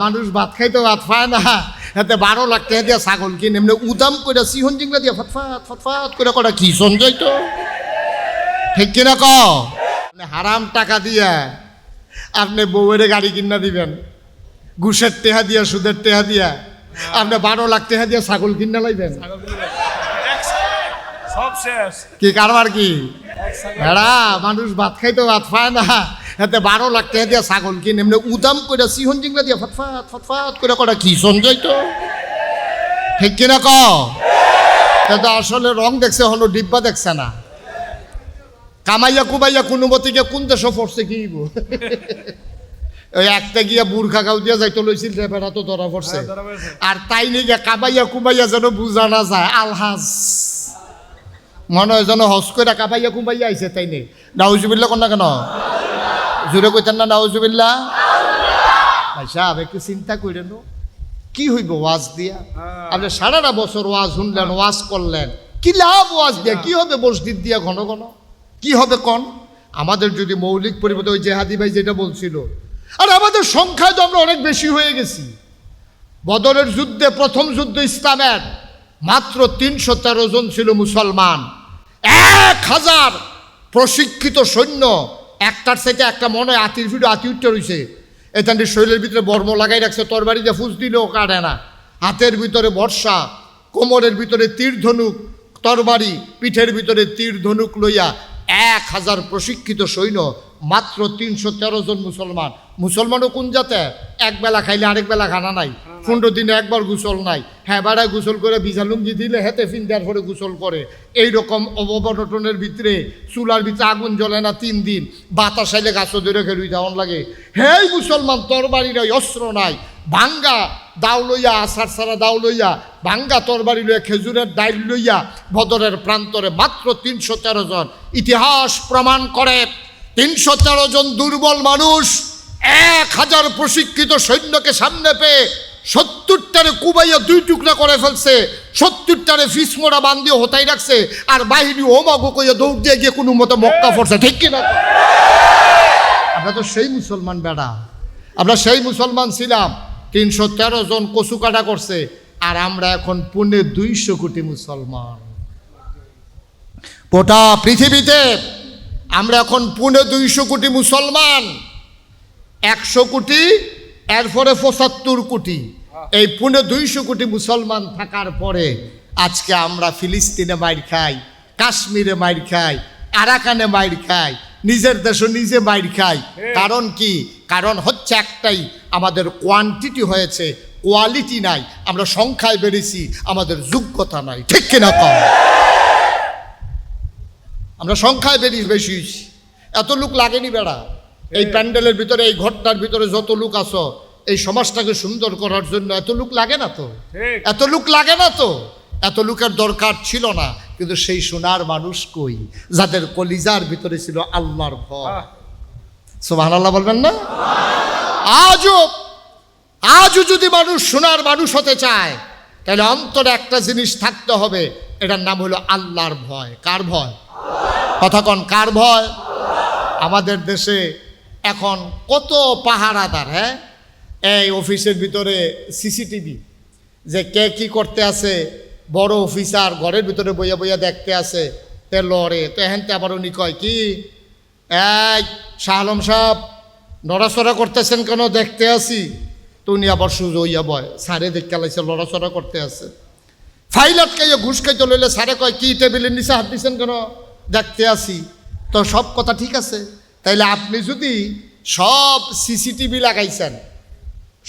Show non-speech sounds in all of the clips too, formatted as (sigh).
মানুষ ভাত খাইতে ভাত পায় না। এতে বারো লাখ টাকা দিয়ে ছাগল কিনে। এমনি উদাম করে সিহন জিংলা দিয়ে ফটফাট ফটফাট করে কটা কি সঞ্জয় তো? ঠিক কিনা ক হারাম টাকা দিয়ে আপনি বউয়ের গাড়ি কিনা দিবেন। ঘুষের টেহা দিয়া সুদের টেহা দিয়া। আপনি বারো লাখ টেহা দিয়ে ছাগল কিনা লাইবেন। কি কারবার কি? এরা মানুষ ভাত খাইতে ভাত পায় না। এতে বারো লাখ টাকা দিয়ে ছাগল কিনে এমনি উদাম করে সিহন জিংলা দিয়ে ফটফাট ফটফাট করে কটা কি সঞ্জয় তো? ঠিক কিনা ক? আসলে রং দেখছে হলো ডিব্বা দেখছে না। কামাইয়া কুমাইয়া কোনো মতিকে কোন দেশে পড়ছে কি? ওই একটা গিয়া বুর্খা গাও দিয়া যাইতো লইছিল রে বেড়া তো ধরা পড়ছে। হ্যাঁ। আর তাই নিয়ে কামাইয়া কুমাইয়া যেন বুঝা না যায় আলহাজ। মনে হয় যেন হস করে কাবাইয়া কুমাইয়া আইছে তাই নেই নাউজুবিল্লা কোন না কেন? জোরে কইতেন না নাউজুবিল্লা ভাই সাহেব একটু চিন্তা করে নো কি হইব ওয়াজ দিয়া? আপনি সারাটা বছর ওয়াজ শুনলেন ওয়াজ করলেন কি লাভ ওয়াজ দিয়া? কি হবে মসজিদ দিয়া ঘন ঘন? কি হবে কন? আমাদের যদি মৌলিক পরিবর্তন ওই জেহাদি ভাই যেটা বলছিল আর আমাদের সংখ্যায় তো আমরা অনেক বেশি হয়ে গেছি। বদরের যুদ্ধে প্রথম যুদ্ধ ইসলামের মাত্র তিনশো তেরো জন ছিল মুসলমান। এক হাজার প্রশিক্ষিত সৈন্য একটার সাথে একটা মনে হয় আতির ফিডো আতি উঠতে রয়েছে এখানটি শরীরের ভিতরে বর্ম লাগাই রাখছে, তরবারিতে ফুস দিলেও কাটে না। হাতের ভিতরে বর্ষা, কোমরের ভিতরে তীর ধনুক, তরবারি পিঠের ভিতরে তীর ধনুক লইয়া এক হাজার প্রশিক্ষিত সৈন্য মাত্র তিনশো তেরো জন মুসলমান। মুসলমানও কোন জাতে? এক বেলা খাইলে আরেক বেলা খানা নাই। পনেরো দিনে একবার গোসল নাই। হ্যাঁ বেড়ায় গোসল করে ভিজা লুঙ্গি দিলে হেতে ফিন দেওয়ার পরে গোসল করে। এই রকম অববটনের ভিতরে চুলার ভিতরে আগুন জ্বলে না তিন দিন। বাতাস আইলে গাছ ধরে খেলুই যাওয়ান লাগে। হেই মুসলমান তরবারি নাই অস্ত্র নাই। ভাঙ্গা দাও লইয়া আষাঢ় সারা দাও লইয়া, ভাঙ্গা তরবারি লইয়া খেজুরের ডাইল লইয়া বদরের প্রান্তরে মাত্র তিনশো তেরো জন। ইতিহাস প্রমাণ করে। তিনশো তেরো জন দুর্বল মানুষ এক হাজার প্রশিক্ষিত সৈন্যকে সামনে পেয়ে সত্তরটারে কুবাইয়া দুই টুকরা করে ফেলছে সত্তরটারে ফিসমোড়া বান্ধিয়ে হোতাই রাখছে আর বাহিনী ওমাগো কইয়া দৌড় দিয়ে গিয়ে কোনো মতো মক্কা পড়ছে ঠিক কিনা? আমরা তো সেই মুসলমান বেড়া। আমরা সেই মুসলমান ছিলাম তিনশো তেরো জন কচু কাটা করছে আর আমরা এখন পুনে দুইশো কোটি মুসলমান। গোটা পৃথিবীতে আমরা এখন পুনে দুইশো কোটি মুসলমান। একশো কোটি এরপরে পঁচাত্তর কোটি। এই পুনে দুইশো কোটি মুসলমান থাকার পরে আজকে আমরা ফিলিস্তিনে মাইর খাই কাশ্মীরে মাইর খাই আরাকানে মাইর খাই নিজের দেশে নিজে মাইর খাই। কারণ কি? কারণ হচ্ছে একটাই আমাদের কোয়ান্টিটি হয়েছে কোয়ালিটি নাই আমরা সংখ্যায় বেড়েছি আমাদের যোগ্যতা নাই। ঠিক কিনা কম? আমরা সংখ্যায় বেরিয়ে বেশি হইছি। এত লোক লাগেনি বেড়া। এই প্যান্ডেলের ভিতরে এই ঘরটার ভিতরে যত লোক আছো এই সমাজটাকে সুন্দর করার জন্য এত লোক লাগে না তো? এত লোক লাগে না তো? এত লোকের দরকার ছিল না কিন্তু সেই সোনার মানুষ কই? যাদের কলিজার ভিতরে ছিল আল্লাহর ভয় সোহান আল্লাহ বলবেন না? আজও আজও যদি মানুষ সোনার মানুষ হতে চায় তাহলে অন্তরে একটা জিনিস থাকতে হবে এটার নাম হলো আল্লাহর ভয়। কার ভয়? কথা কন, কার ভয়? আমাদের দেশে এখন কত পাহারাদার হ্যাঁ? এই অফিসের ভিতরে সিসিটিভি, যে কে কি করতে আছে, বড় অফিসার ঘরের ভিতরে বইয়া বইয়া দেখতে আছে, তে লড়ে, তো হেনতে আবার উনি কয়, কি? এই, শাহ আলম নড়াচড়া করতেছেন কেন? দেখতে আসি। তো উনি আবার সুজো হইয়া বয় সারে দেখতে লাইছে লড়াচড়া করতে আছে। ফাইল আটকাইয়া ঘুষ খাইতে লইলে সারে কয়, কি টেবিলের নিচে হাত দিছেন কেন? দেখতে আসি। তো সব কথা ঠিক আছে। তাইলে আপনি যদি সব সিসিটিভি লাগাইছেন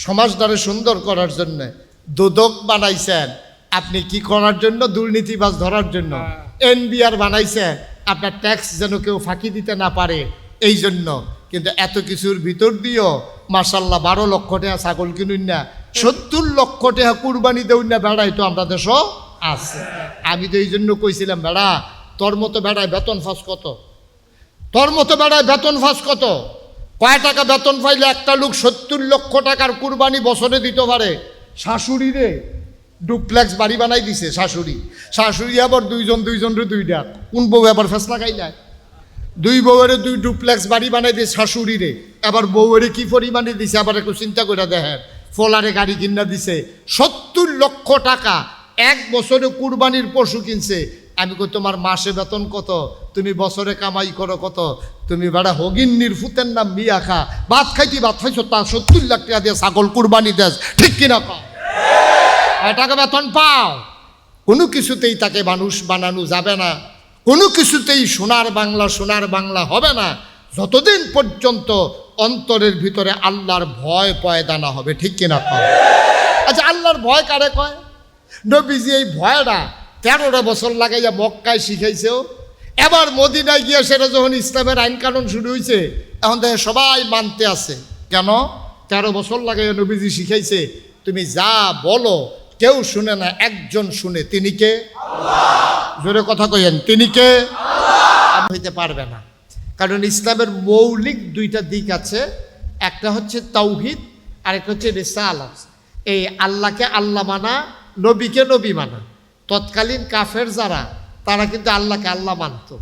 সমাজটারে সুন্দর করার জন্য, দোদক বানাইছেন, আপনি কি করার জন্য? দুর্নীতিবাজ ধরার জন্য। এনবিআর বানাইছেন আপনার ট্যাক্স যেন কেউ ফাঁকি দিতে না পারে এই জন্য কিন্তু এত কিছুর ভিতর দিয়েও মার্শাল্লাহ বারো লক্ষ টাকা ছাগল কিনুন না সত্তর লক্ষ টাকা কুরবানি দেউন না বেড়াই তো আমরা দেশও আছে। আমি তো এই জন্য কইছিলাম, বেড়া, তোর মতো বেড়ায় বেতন ফাঁস কত? তোর মতো বেড়ায় বেতন ফাঁস কত? কয় টাকা বেতন পাইলে একটা লোক সত্তর লক্ষ টাকার কুরবানি বছরে দিতে পারে? শাশুড়ি রে, ডুপ্লেক্স বাড়ি বানাই দিছে শাশুড়ি। শাশুড়ি আবার দুইজন দুইজনের দুইটা। কোন বউ আবার ফেস লাগাই যায় দুই বউয়ের দুই ডুপ্লেক্স বাড়ি বানাই দিয়ে শাশুড়ি রে। আবার বউয়ের কি পরিমাণে দিছে, আবার একটু চিন্তা করে দেখেন। ফোলারে গাড়ি কিনা দিছে। সত্তর লক্ষ টাকা এক বছরে কুরবানির পশু কিনছে। আমি কই, তোমার মাসে বেতন কত? তুমি বছরে কামাই করো কত? তুমি বেড়া হগিন্নির ফুতের নাম মিয়া খা। ভাত খাইতি, ভাত খাইছো, তা সত্তর লাখ টাকা দিয়ে ছাগল কুরবানি দেশ ঠিক কিনা কয় টাকা বেতন পাও। কোনো কিছুতেই তাকে মানুষ বানানো যাবে না। কোনো কিছুতেই সোনার বাংলা সোনার বাংলা হবে না। যতদিন পর্যন্ত অন্তরের ভিতরে আল্লাহর ভয় পয়দা না হবে, ঠিক কিনা কয় আচ্ছা আল্লাহর ভয় কারে কয়? নবীজি এই ভয়টা তেরোটা বছর লাগাইয়া মক্কায় শিখাইছেও, এবার মদিনায় গিয়ে সেটা যখন ইসলামের আইন কানুন শুরু হয়েছে এখন দেখে সবাই মানতে আছে। কেন? তেরো বছর লাগাইয়া নবীজি শিখাইছে, তুমি যা বলো, কেউ শুনে না, একজন শুনে, তিনি কে? জোরে কথা কইেন তিনি কে? হইতে পারবে না। কারণ ইসলামের মৌলিক দুইটা দিক আছে। একটা হচ্ছে তৌহিদ আর একটা হচ্ছে রেসালাত। এই আল্লাহকে আল্লাহ মানা, নবীকে নবী মানা। তৎকালীন কাফের যারা, তারা কিন্তু আল্লাহকে আল্লাহ মানত।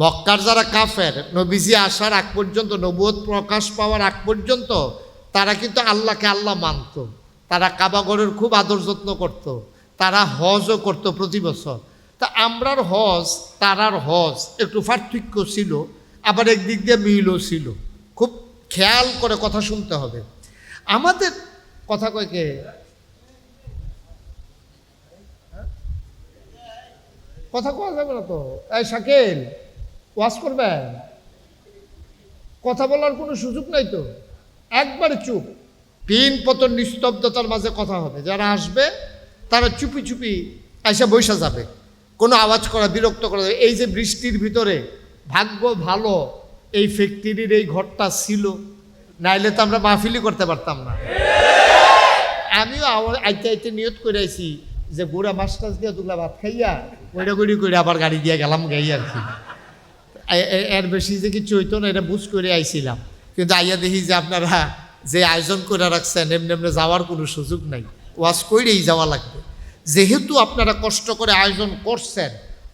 মক্কার যারা কাফের, নবীজি আসার আগ পর্যন্ত, নবুয়ত প্রকাশ পাওয়ার আগ পর্যন্ত, তারা কিন্তু আল্লাহকে আল্লাহ মানত। তারা কাবাগরের খুব আদর যত্ন করত। তারা হজও করত প্রতি বছর। তা আমরার হজ, তারার হজ একটু পার্থক্য ছিল, আবার একদিক দিয়ে মিলও ছিল। খুব খেয়াল করে কথা শুনতে হবে। আমাদের কথা কয় কে? কথা কোয়া যাবে না তো? এই শাকিল, ওয়াজ করবেন? কথা বলার কোনো সুযোগ নাই তো? একবারে চুপ। পিন পতন নিস্তব্ধতার মাঝে কথা হবে। যারা আসবে, তারা চুপি চুপি এসে বৈশা যাবে। কোনো আওয়াজ করা, বিরক্ত করা এই যে বৃষ্টির ভিতরে, ভাগ্য ভালো, এই ফ্যাক্টরির এই ঘরটা ছিল, নাইলে তো আমরা মাহফিলি করতে পারতাম না। আমিও আইতে আইতে নিয়ত করে আইছি যে বুড়া মাছ টাছ দিয়ে দুলা ভাত খাইয়া কইরা কইরি করে আবার গাড়ি দিয়ে গেলাম গাই আর কি। এর বেশি যে কিছু হইতো না, এটা বুঝ করে আইছিলাম। কিন্তু আইয়া দেখি যে আপনারা যে আয়োজন করে রাখছেন, এমনি এমনি যাওয়ার কোনো সুযোগ নাই। ওয়াজ করেই যাওয়া লাগবে। যেহেতু আপনারা কষ্ট করে আয়োজন করছেন,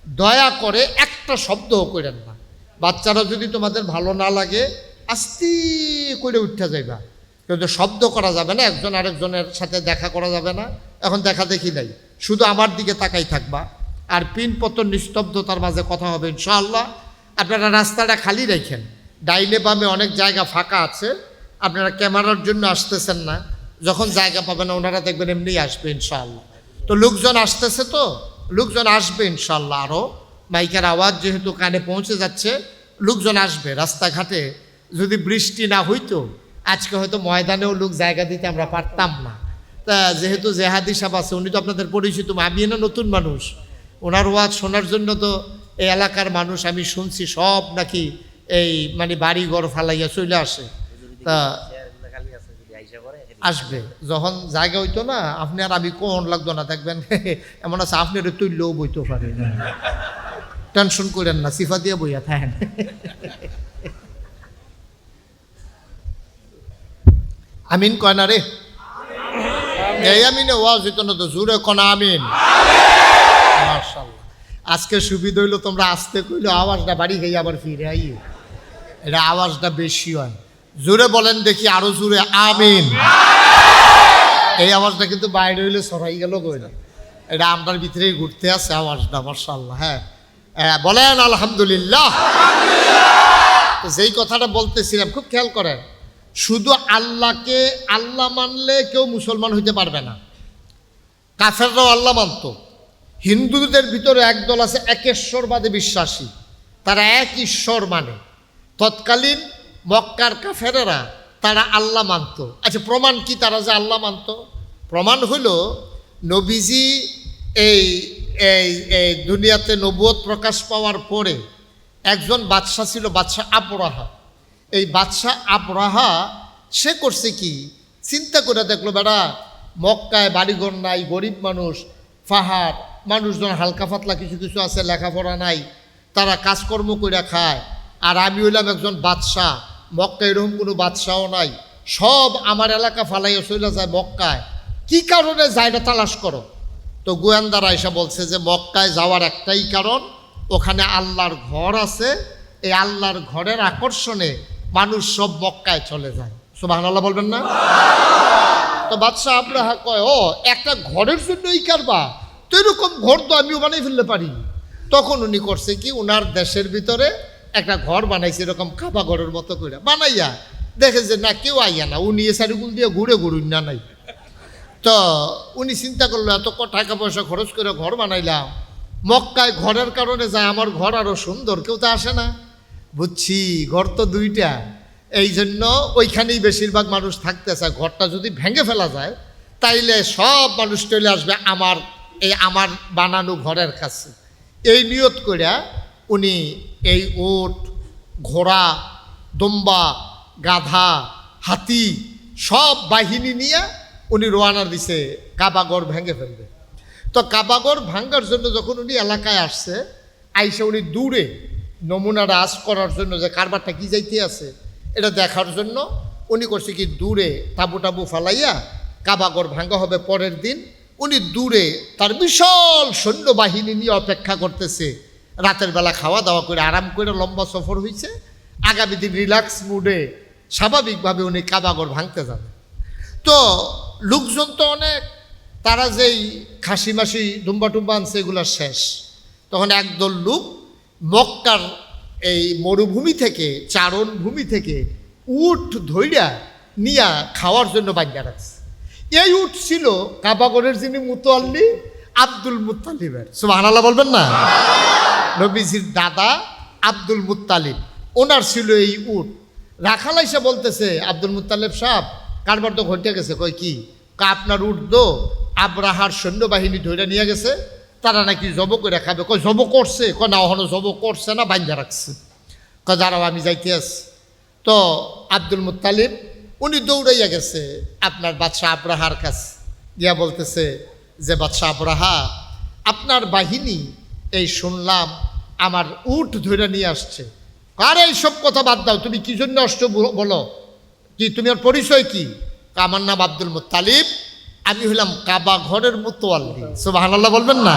দয়া করে একটা শব্দও করেন না। বাচ্চারা যদি তোমাদের ভালো না লাগে, আস্তে করে উঠতে যাইবা। কিন্তু শব্দ করা যাবে না, একজন আরেকজনের সাথে দেখা করা যাবে না, এখন দেখা দেখি নাই। শুধু আমার দিকে তাকাই থাকবা। আর পিন পতন নিস্তব্ধতার মাঝে কথা হবে, ইনশাআল্লাহ। আপনারা রাস্তাটা খালি রেখেন। ডাইনে বামে অনেক জায়গা ফাঁকা আছে। আপনারা ক্যামেরার জন্য আসতেছেন না। যখন জায়গা পাবেন ওনারা দেখবেন এমনিই আসবে, ইনশাআল্লাহ। তো লোকজন আসতেছে তো, লোকজন আসবে ইনশাল্লাহ আরও মাইকের আওয়াজ যেহেতু কানে পৌঁছে যাচ্ছে, লোকজন আসবে রাস্তাঘাটে। যদি বৃষ্টি না হইতো, আজকে হয়তো ময়দানেও লোক জায়গা দিতে আমরা পারতাম না। তা যেহেতু জেহাদি সাহেব আছে, উনি তো আপনাদের পরিচিত আমি না নতুন মানুষ। ওনার ওয়াজ শোনার জন্য তো এই এলাকার মানুষ আমি শুনছি সব নাকি এই মানে বাড়ি ঘর ফালাইয়া চলে আসে। তা আসবে। যখন জায়গা হইতো না আপনি আর আমি কোন লাগতো না দেখবেন (laughs) এমন আছে আপনি একটু তুললেও বইতে পারে। টেনশন করেন না সিফা দিয়ে বইয়া থাকেন। (laughs) আমিন কয় না রে? এই আমিনে ওয়াজ হইতো না তো জুড়ে কনা আমিন। মার্শাল্লাহ আজকে সুবিধা হইল তোমরা আসতে কইলো আওয়াজটা বাড়ি গিয়ে আবার ফিরে আই এটা আওয়াজটা বেশি হয়। জোরে বলেন দেখি আরও জোরে আমিন। এই আওয়াজটা কিন্তু বাইরে হইলে সরাই গেল কই না? এটা আমরার ভিতরেই ঘুরতে আছে আওয়াজটা মার্শাল্লাহ হ্যাঁ। হ্যাঁ, বলেন আলহামদুলিল্লাহ। যেই কথাটা বলতেছিলাম খুব খেয়াল করেন শুধু আল্লাহকে আল্লাহ মানলে কেউ মুসলমান হইতে পারবে না। কাফেররাও আল্লাহ মানত। হিন্দুদের ভিতরে একদল আছে একেশ্বরবাদে বিশ্বাসী। তারা এক ঈশ্বর মানে। তৎকালীন মক্কার কাফেরেরা তারা আল্লাহ মানত। আচ্ছা প্রমাণ কি তারা যে আল্লাহ মানত? প্রমাণ হলো নবীজি এই এই এই দুনিয়াতে নবুয়ত প্রকাশ পাওয়ার পরে একজন বাদশাহ ছিল, বাদশাহ আবরাহা। এই বাদশাহ আবরাহা, সে করছে কি? চিন্তা করে দেখল, বেড়া, মক্কায় বাড়িঘর নাই, গরিব মানুষ ফাহার মানুষজন হালকা ফাতলা কিছু কিছু আছে, লেখাপড়া নাই, তারা কাজকর্ম করে খায়। আর আমি হইলাম একজন বাদশাহ। মক্কায় এরকম কোনো বাদশাহও নাই। সব আমার এলাকা ফালাইয়া চলে যায় মক্কায়। কি কারণে যায় না তালাশ করো? তো গোয়েন্দারা এসে বলছে যে, মক্কায় যাওয়ার একটাই কারণ, ওখানে আল্লাহর ঘর আছে। এই আল্লাহর ঘরের আকর্ষণে মানুষ সব মক্কায় চলে যায়। সুবাহ বলবেন না? তো বাদশাহ আব্রাহা কয়, ও, একটা ঘরের জন্য এই কারবা। তো এরকম ঘর তো আমিও বানিয়ে ফেলতে পারি। তখন উনি করছে কি ওনার দেশের ভিতরে একটা ঘর বানাইছে এরকম কাবা ঘরের মতো করে বানাইয়া দেখে যে না, কেউ আইয়া না। উনি এ সারিগুল দিয়ে ঘুরে ঘুরুন না নাই। তো উনি চিন্তা করল, এত টাকা পয়সা খরচ করে ঘর বানাইলাম। মক্কায় ঘরের কারণে যায়, আমার ঘর আরও সুন্দর, কেউ তো আসে না। বুঝছি, ঘর তো দুইটা। এই জন্য ওইখানেই বেশিরভাগ মানুষ থাকতে চায় ঘরটা যদি ভেঙে ফেলা যায়, তাইলে সব মানুষ চলে আসবে আমার, এই আমার বানানো ঘরের কাছে। এই নিয়ত করিয়া উনি এই ওট, ঘোড়া, দম্বা, গাধা, হাতি সব বাহিনী নিয়ে উনি রোয়ানা দিছে, কাবাগর ভেঙে ফেলবে। তো কাবাগর ভাঙ্গার জন্য যখন উনি এলাকায় আসছে, আইসে উনি দূরে নমুনা রাজ করার জন্য যে কারবারটা কি যাইতে আছে, এটা দেখার জন্য উনি করছে কি দূরে তাবু টাবু ফালাইয়া কাবাগর ভাঙ্গা হবে পরের দিন। উনি দূরে তার বিশাল সৈন্যবাহিনী নিয়ে অপেক্ষা করতেছে। রাতের বেলা খাওয়া দাওয়া করে আরাম করে লম্বা সফর হয়েছে আগামী দিন রিল্যাক্স মুডে স্বাভাবিকভাবে উনি কাবাগর ভাঙতে যাবে। তো লোকজন তো অনেক, তারা যেই খাসি মাসি ডুম্বা টুম্বা আনছে এগুলো শেষ। তখন একদল লোক মক্কার এই মরুভূমি থেকে, চারণ ভূমি থেকে উট ধৈর্যা নিয়া খাওয়ার জন্য বাঞ্জা রাখছে। এই উট ছিল কাবাগরের যিনি মুতোয়াল্লি আব্দুল মুতালিবের সুবাহ বলবেন না? নবীজির দাদা আব্দুল মুত্তালিব। ওনার ছিল এই উট। রাখাল বলতেছে, আব্দুল মুত্তালিব সাহেব, কারবার তো ঘটে গেছে কয় কি? কা আপনার উট দো আব্রাহার সৈন্যবাহিনী ধরে নিয়ে গেছে, তারা নাকি জব করে খাবে। কয়, জব করছে? কয়, না ওখানে জব করছে না বাঞ্জা রাখছে। কয়, দাঁড়াও, আমি যাইতে আছি তো আব্দুল মুত্তালিব, উনি দৌড়াইয়া গেছে আপনার বাদশাহ আব্রাহার কাছে। গিয়া বলতেছে যে, বাদশাহ আব্রাহা, আপনার বাহিনী এই শুনলাম, আমার উট ধরে নিয়ে আসছে। আর এই সব কথা বাদ দাও, তুমি কি জন্য আসছো বলো- কি, তুমি আর পরিচয় কি? আমার নাম আব্দুল মুত্তালিব, আমি হলাম কাবা ঘরের মুতোয়াল্লি। সুবহানাল্লাহ বলবেন না?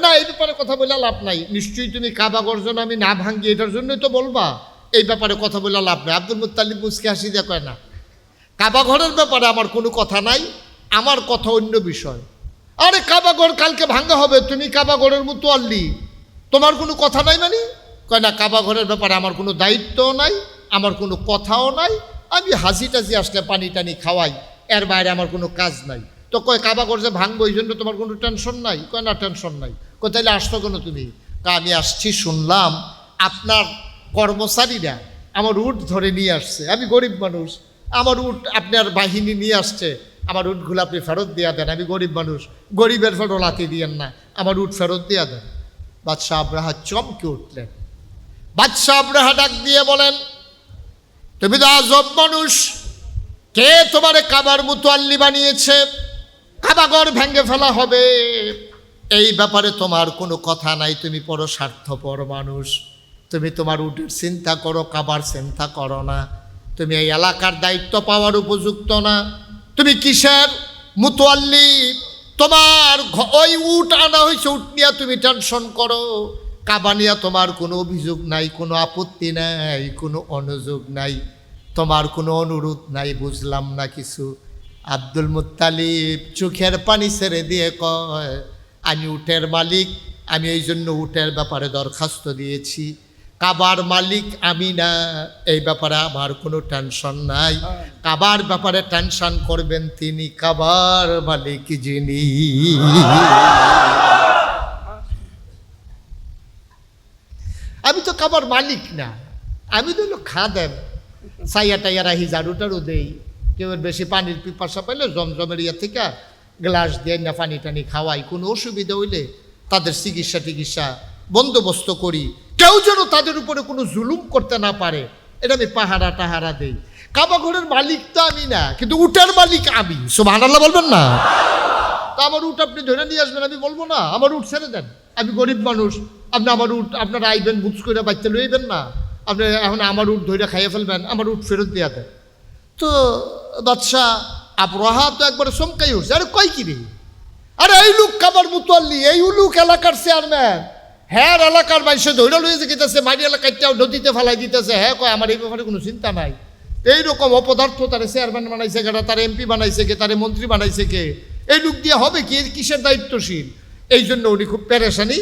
না এই ব্যাপারে কথা বলে লাভ নাই। নিশ্চয়ই তুমি কাবা গর্জন আমি না ভাঙ্গি, এটার জন্যই তো বলবা। এই ব্যাপারে কথা বলে লাভ নাই। আব্দুল মুত্তালিব মুসকে হাসি দিয়ে কয় না, কাবা ঘরের ব্যাপারে আমার কোনো কথা নাই, আমার কথা অন্য বিষয়। আরে কাবা ঘর কালকে ভাঙ্গা হবে, তুমি কাবা ঘরের মতো আল্লি। তোমার কোনো কথা নাই মানে? কয় না কাবা ঘরের ব্যাপারে আমার কোনো দায়িত্বও নাই, আমার কোনো কথাও নাই, আমি হাসি টাসি আসলে পানি টানি খাওয়াই, এর বাইরে আমার কোনো কাজ নাই। তো কয় কাবা ঘর যে ভাঙবো এই জন্য তোমার কোনো টেনশন নাই? কয় না, টেনশন নাই। কয় তাহলে আসতো কেন তুমি? তা আমি আসছি, শুনলাম আপনার কর্মচারীরা আমার উট ধরে নিয়ে আসছে। আমি গরিব মানুষ, আমার উট আপনার বাহিনী নিয়ে আসছে। আমার উটগুলো আপনি ফেরত দিয়া দেন, আমি গরিব মানুষ, গরিবের ফেরত লাতি দিয়েন না, আমার উট ফেরত দিয়া দেন। বাদশাহ আব্রাহা চমকে উঠলেন। বাদশাহ আব্রাহা ডাক দিয়ে বলেন, তুমি তো আজব মানুষ, কে তোমারে কাবার মুতোয়াল্লি বানিয়েছে? কাবাগর ভেঙে ফেলা হবে। এই ব্যাপারে তোমার কোনো কথা নাই, তুমি বড় স্বার্থপর মানুষ। তুমি তোমার উটের চিন্তা করো, কাবার চিন্তা করো না। তুমি এই এলাকার দায়িত্ব পাওয়ার উপযুক্ত না। তুমি কিসের? মুতোয়াল্লি তোমার ওই উট আনা হয়েছে, উট নিয়ে তুমি টেনশন করো। কাবা নিয়ে তোমার কোনো অভিযোগ নাই, কোনো আপত্তি নাই, কোনো অনুযোগ নাই। তোমার কোনো অনুরোধ নাই, বুঝলাম না কিছু। আব্দুল মুত্তালিব চোখের পানি ছেড়ে দিয়ে কয়, আমি উটের মালিক, আমি এই জন্য উটের ব্যাপারে দরখাস্ত দিয়েছি। কাবার মালিক আমি না। এই ব্যাপারে আমার কোনো টেনশন নাই। কাবার ব্যাপারে টেনশন করবেন তিনি কাবার মালিক যিনি। আমি তো কাবার মালিক না। আমি তো খা খাদেম। সাইয়া টাইয়া রাহি ঝাড়ু টাড়ু দেই। কেউ বেশি পানির পিপাসা পাইলে জমজমের ইয়া থেকে গ্লাস দিয়ে না পানি টানি খাওয়াই। কোনো অসুবিধা হইলে তাদের চিকিৎসা টিকিৎসা বন্দোবস্ত করি। কেউ যেন তাদের উপরে কোনো জুলুম করতে না পারে, এটা আমি পাহারা টাহারা দেই। কাবা ঘরের মালিক তো আমি না, কিন্তু উটার মালিক আমি। সোভান আল্লাহ বলবেন না? তা আমার উট আপনি ধরে নিয়ে আসবেন, আমি বলব না, আমার উট ছেড়ে দেন। আমি গরিব মানুষ, আপনি আমার উট, আপনারা আইবেন বুঝ করে বাচ্চা লইবেন না। আপনি এখন আমার উট ধরে খাইয়ে ফেলবেন, আমার উট ফেরত দেওয়া দেন। তো বাদশাহ আবরাহা তো একবারে চমকাই উঠছে, আরে কয় কি রে? আরে এই লোক কাবার মুতোয়াল্লি, এই লোক এলাকার চেয়ারম্যান হ্যাঁ এলাকার মানুষে ধৈর্য লইয়ে যেতেছে মারি এলাকায় নদীতে ফেলাই দিতেছে। হ্যাঁ কয়, আমার এই ব্যাপারে কোনো চিন্তা নাই। এইরকম অপদার্থ তারে চেয়ারম্যান বানাইছে কে, তার এমপি বানাইছে কে, তারে মন্ত্রী বানাইছে কে, এই লোক দিয়ে হবে কি? কিসের দায়িত্বশীল? এই জন্য উনি খুব পেরেশানি।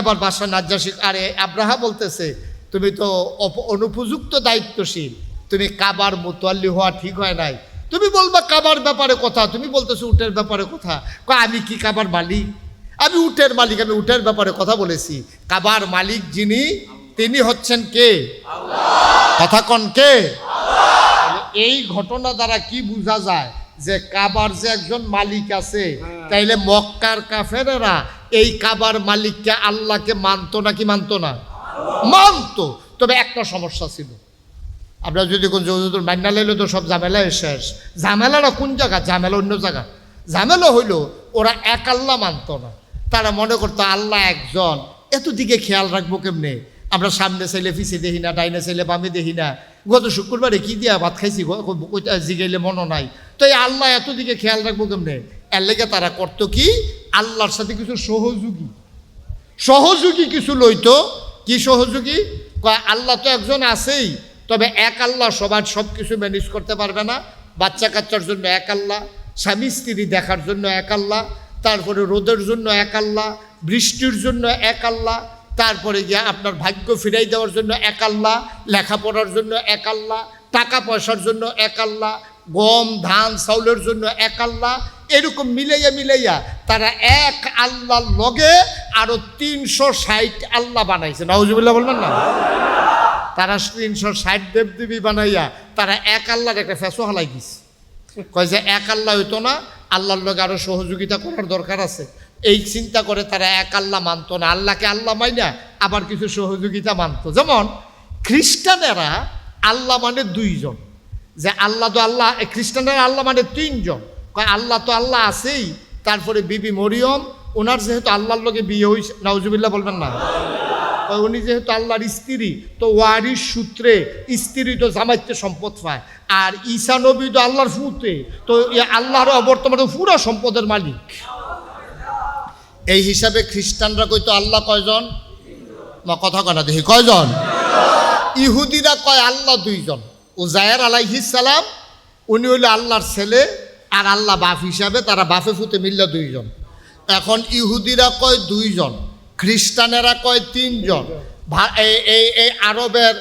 এবার বাসা নাজ্জাসিক আরে আব্রাহা বলতেছে, তুমি তো অনুপযুক্ত দায়িত্বশীল। তুমি কাবার মোতাল্লি হওয়া ঠিক হয় নাই। তুমি বলবা কাবার ব্যাপারে কথা, তুমি বলতেছো উটের ব্যাপারে কথা। আমি কি কাবার মালিক? আমি উটের মালিক আমি উটের ব্যাপারে কথা বলেছি। কাবার মালিক যিনি তিনি হচ্ছেন কে? কথা কন কে? এই ঘটনা দ্বারা কি বোঝা যায় যে কাবার যে একজন মালিক আছে তাইলে মক্কার কাফেরেরা এই কাবার মালিককে আল্লাহকে মানতো নাকি মানতো না? মানতো। তবে একটা সমস্যা ছিল। আমরা যদি কোন মান্না লাইলে তো সব ঝামেলা শেষ। ঝামেলাটা কোন জায়গা? ঝামেলা অন্য জায়গা। ঝামেলা হইল ওরা এক আল্লাহ মানতো না। তারা মনে করতো, আল্লাহ একজন। এত দিকে খেয়াল রাখব কেমনে? আমরা সামনে চাইলে পিছিয়ে দেখি না, ডাইনে চাইলে বামে দেখি না। গত শুক্রবারে কি দিয়া ভাত খাইছি জিগাইলে মনে নাই। তো এই আল্লাহ এত দিকে খেয়াল রাখব কেমনে? এর লেগে তারা করতো কি? আল্লাহর সাথে কিছু সহযোগী। সহযোগী কিছু লইতো। কি সহযোগী? আল্লাহ তো একজন আছেই, তবে এক আল্লাহ সবার সব কিছু ম্যানেজ করতে পারবে না। বাচ্চা কাচ্চার জন্য এক আল্লাহ, স্বামী স্ত্রী দেখার জন্য এক আল্লাহ তারপরে রোদের জন্য এক আল্লাহ, বৃষ্টির জন্য এক আল্লাহ, তারপরে গিয়ে আপনার ভাগ্য ফিরাই দেওয়ার জন্য এক আল্লাহ, লেখাপড়ার জন্য এক আল্লাহ, টাকা পয়সার জন্য এক আল্লাহ, গম, ধান, চাউলের জন্য এক আল্লাহ, এরকম মিলাইয়া মিলাইয়া তারা এক আল্লাহ লগে আরও তিনশো ষাট আল্লাহ বানাইছে। নওজুবিল্লাহ বলবেন না? তারা তিনশো ষাট দেবদেবী বানাইয়া তারা এক আল্লাহর একটা ফেসো হালাই দিছে কয় যে এক আল্লাহ হইতো না আল্লাহর লোক আরও সহযোগিতা করার দরকার আছে। এই চিন্তা করে তারা এক আল্লাহ মানতো না, আল্লাহকে আল্লাহ মাইনা আবার কিছু সহযোগিতা মানতো। যেমন খ্রিস্টানেরা আল্লাহ মানে দুইজন। যে আল্লাহ তো আল্লাহ খ্রিস্টানেরা আল্লাহ মানে তিনজন। কয় আল্লাহ তো আল্লাহ আছেই, তারপরে বিবি মরিয়ম, ওনার যেহেতু আল্লাহর লোকে বিয়ে হয়েছে নাউজুবিল্লাহ বলবেন না। উনি যেহেতু আল্লাহর স্ত্রী, তো ওয়ারির সূত্রে স্ত্রী তো জামাইতে সম্পদ পায়। আর ঈসা নবী তো আল্লাহর ফুতে, তো আল্লাহর বর্তমানে পুরো সম্পদের মালিক। এই হিসাবে খ্রিস্টানরা কইতো, আল্লাহ কয়জন? কথা কনা দেখি, কয়জন? ইহুদিরা কয়, আল্লাহ দুইজন। উজায়ের আলাইহিস সালাম, উনি হইল আল্লাহর ছেলে আর আল্লাহ বাপ হিসাবে তারা বাফে ফুতে মিলল দুইজন। এখন ইহুদিরা কয়, দুইজন। খ্রিস্টানেরা কয় তিনজন। এই- এই আরবের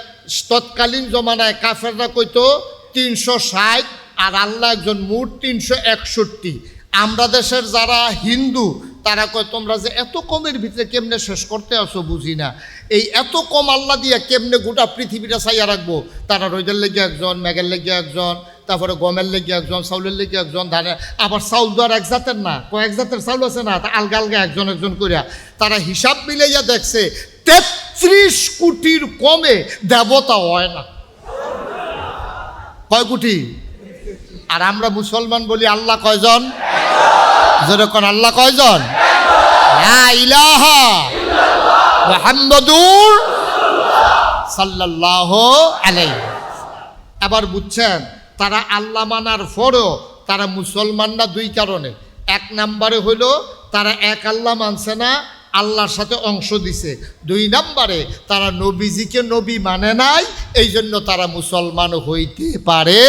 তৎকালীন জমানায় কাফেররা কইতো তিনশো ষাট আর আল্লাহ একজন মোট তিনশো একষট্টি। আমরা দেশের যারা হিন্দু, তারা কয়, তোমরা যে এত কমের ভিতরে কেমনে শেষ করতে আসো বুঝি না। এই এত কম আল্লাহ দিয়ে কেমনে গোটা পৃথিবীটা চাইয়া রাখব? তারা রোদের লেগে একজন, মেঘের লেগে একজন তারপরে গমের লেগে একজন, চাউলের লেগে একজন ধানের আবার চাউল তো আর এক জাতের না। কয়েক জাতের চাউল আছে না? তা আলগা আলগা একজন একজন করিয়া তারা হিসাব মিলাইয়া দেখছে, তেত্রিশ কোটির কমে দেবতা হয় না। কয় কোটি? আর আমরা মুসলমান বলি আল্লাহ কয়জন? যেরকম আল্লাহ কয়জন? সাল্লাল্লাহু আলাইহি। এবার বুঝছেন তারা আল্লাহ মানার পরও তারা মুসলমান না দুই কারণে। এক নাম্বারে হইল তারা এক আল্লাহ মানছে না, আল্লাহর সাথে অংশ দিছে। দুই নাম্বারে তারা নবীজিকে নবী মানে নাই এই জন্য তারা মুসলমান হইতে পারে।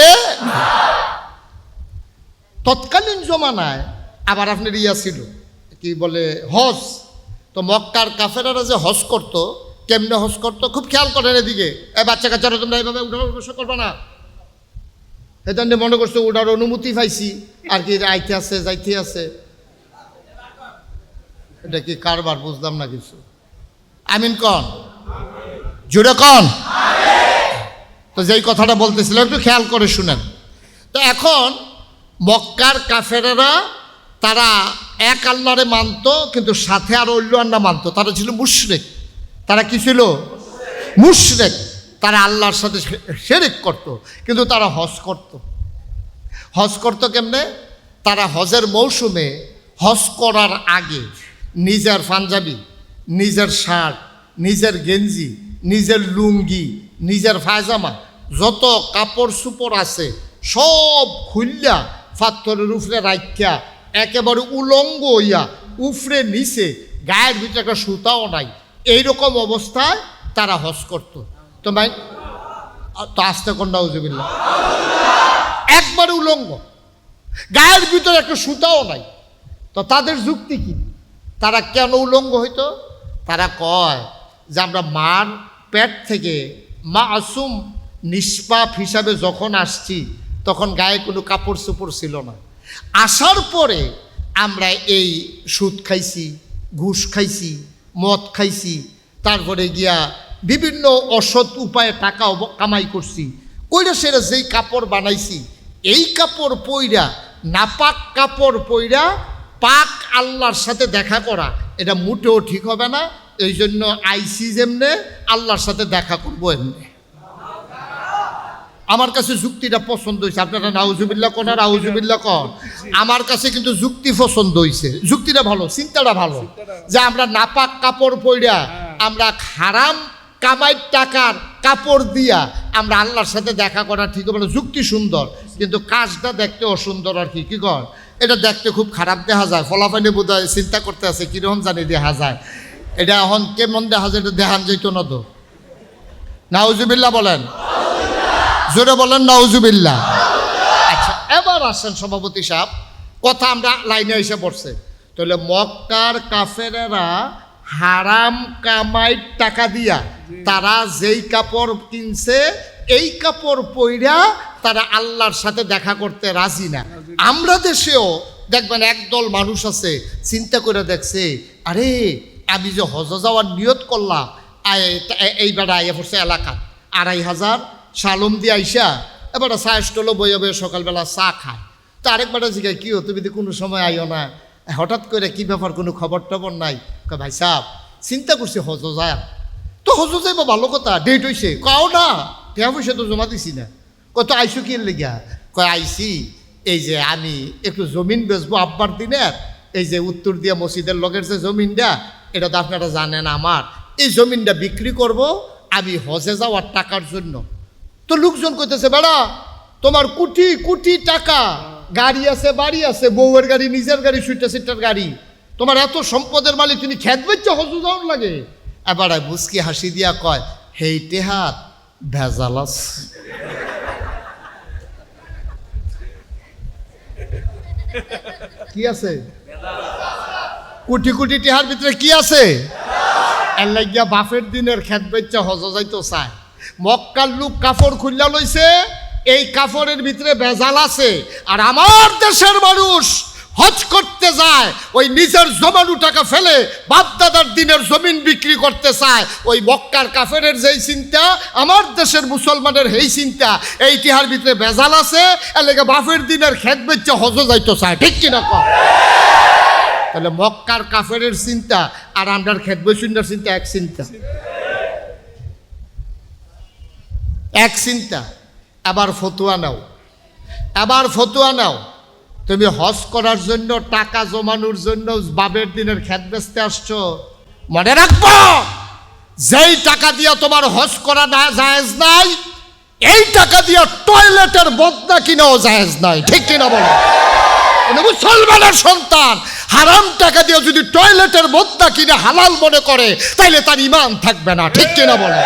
তৎকালীন জমানায়, আবার আপনার ইয়া ছিল, কি বলে, হজ। তো মক্কার কাফেরারা যে হজ করতো, কেমনে হজ করতো, খুব খেয়াল করেন এদিকে। এ বাচ্চা কাচ্চারা তোমরা এইভাবে উঠা করবে না। এটা মনে করছ ওটার অনুমতি পাইছি। আর কি আইতে আছে, যাইতে আছে। এটা কি কারবার বুঝলাম না কিছু। আমিন কন? জুড়ে কন? তো যেই কথাটা বলতেছিল একটু খেয়াল করে শুনেন। তো এখন মক্কার কাফেরেরা, তারা এক আল্লাহরে মানতো, কিন্তু সাথে আর অন্য আল্লাহ মানতো। তারা ছিল মুশরেক। তারা কি ছিল? মুশরেক। তারা আল্লাহর সাথে শেরেক করত, কিন্তু তারা হজ করত। হজ করত কেমনে? তারা হজের মৌসুমে হজ করার আগে নিজের পাঞ্জাবি, নিজের শার্ট, নিজের গেঞ্জি, নিজের লুঙ্গি, নিজের পায়জামা, যত কাপড় চুপড় আছে, সব খুললা পাথরের উফরে রাখিয়া একেবারে উলঙ্গ হইয়া উফরে নিচে, গায়ের ভিতরে একটা সুতাও নাই। এইরকম অবস্থায় তারা হজ করত। তো ভাই তো আসতে কোন নাউজুবিল্লা একবারে উলঙ্গ। গায়ের ভিতরে একটা সুতাও নাই। তো তাদের যুক্তি কি? তারা কেন উলঙ্গ হইতো? তারা কয় যে আমরা মার পেট থেকে মা আসুম নিষ্পাপ হিসাবে যখন আসছি, তখন গায়ে কোনো কাপড় চোপড় ছিল না। আসার পরে আমরা এই সুদ খাইছি, ঘুষ খাইছি, মদ খাইছি, তারপরে গিয়া বিভিন্ন অসৎ উপায়ে টাকা কামাই করছি। কইরা সেরা যেই কাপড় বানাইছি এই কাপড় পইরা নাপাক কাপড় পইরা পাক আল্লাহর সাথে দেখা করা এটা মোটেও ঠিক হবে না। এই জন্য আইসি যেমনে আল্লাহর সাথে দেখা করব এমনি। আমার কাছে যুক্তিটা পছন্দ হয়েছে আপনারা নাউজুবিল্লা কোন আর আউজুবিল্লা কন। আমার কাছে কিন্তু যুক্তি পছন্দ হয়েছে যুক্তিটা ভালো চিন্তাটা ভালো। যে আমরা নাপাক কাপড় পইরা আমরা খারাম কামাইর টাকার কাপড় দিয়া আমরা আল্লাহর সাথে দেখা করা ঠিক না। যুক্তি সুন্দর, কিন্তু কাজটা দেখতে অসুন্দর আর কি কি কর? এটা দেখতে খুব খারাপ দেখা যায়। ফলাফানি বোধ হয় চিন্তা করতে আছে, কীরকম জানি দেখা যায়। এটা এখন কেমন দেখা যায়, এটা দেখান যেত না তো। নাউজুবিল্লা বলেন। জোরে বলেন নাউজুবিল্লা আচ্ছা এবার আসেন সভাপতি সাহেব। কথা আমরা লাইনে এসে পড়ছে। তাহলে মক্কার কাফেরেরা হারাম কামাইর টাকা দিয়া তারা যেই কাপড় কিনছে এই কাপড় পইরা তারা আল্লাহর সাথে দেখা করতে রাজি না। আমরা দেশেও দেখবেন একদল মানুষ আছে চিন্তা করে দেখছে আরে আমি যে হজ যাওয়ার নিয়ত করলাম এইবার আইয়া পড়ছে এলাকা। আড়াই হাজার সালম দিয়ে আইসা এবার চা স্টলও বইয়ে বইয়ে সকালবেলা চা খায়। তো আরেকবার জিজ্ঞাসা কি তুমি তো কোনো সময় আইও না। হঠাৎ করে কি ব্যাপার? কোনো খবর টবর নাই? ভাই সাহ চিন্তা করছি হজ তো হজ যাইব ভালো কথা ডেট হইছে কাও না টেয়া পয়সা তো জমা দিছি না। কত আইসো কি লেগা কয় আইসি এই যে আমি একটু জমিন বেচবো আব্বার দিনের, এই যে উত্তর দিয়া মসজিদের লগের যে জমিনটা, এটা তো আপনারা জানেন আমার। এই জমিনটা বিক্রি করব আমি হজে যাওয়ার টাকার জন্য। তো লোকজন কইতেছে, বেড়া, তোমার কোটি কোটি টাকা, গাড়ি আছে, বাড়ি আছে, বউয়ের গাড়ি, নিজের গাড়ি, সুইটার সিটার গাড়ি। তোমার এত সম্পদের মালিক, তুমি খেত বেচছো হজু যাওয়ার লাগে। এবার মুসকি হাসি দিয়া কয় হেইটে হাত ভেজালাস কি আছে? কোটি কোটি টিহার ভিতরে কি আছে? এর লাগিয়া বাফের দিনের খেত বেচা হজ যাইতো চায়। মক্কার লোক কাপড় খুললা লইছে, এই কাপড়ের ভিতরে বেজাল আছে। আর আমার দেশের মানুষ হজ করতে যায়, ওই নিজের জমানো টাকা ফেলে বাপদাদার দিনের জমিন বিক্রি করতে চায়। ওই মক্কার কাফেরের যেই চিন্তা, আমার দেশের মুসলমানের এই চিন্তা, এই টিহার ভিতরে বেজাল আছে, এর লাগে বাফের দিনের খেত বেচা হজ যাইতো চায়, ঠিক কিনা কম তাহলে মক্কার কাফেরের চিন্তা আর আমরার খেত বৈশুন্যার চিন্তা এক চিন্তা। এক চিন্তা, আবার ফতুয়া নাও। আবার ফতুয়া নাও। তুমি হজ করার জন্য, টাকা জমানোর জন্য বাবের দিনের খেত বেচতে আসছো। মনে রাখব, যেই টাকা দিয়া তোমার হজ করা না জায়েজ নাই, এই টাকা দিয়া টয়লেটের বদনা কিনাও জায়েজ নাই। ঠিক কিনা বলো? মুসলমানের সন্তান হারাম টাকা দিয়ে যদি টয়লেটের বদনা কিনে হালাল মনে করে, তাইলে তার ইমান থাকবে না। ঠিক কিনা বলে?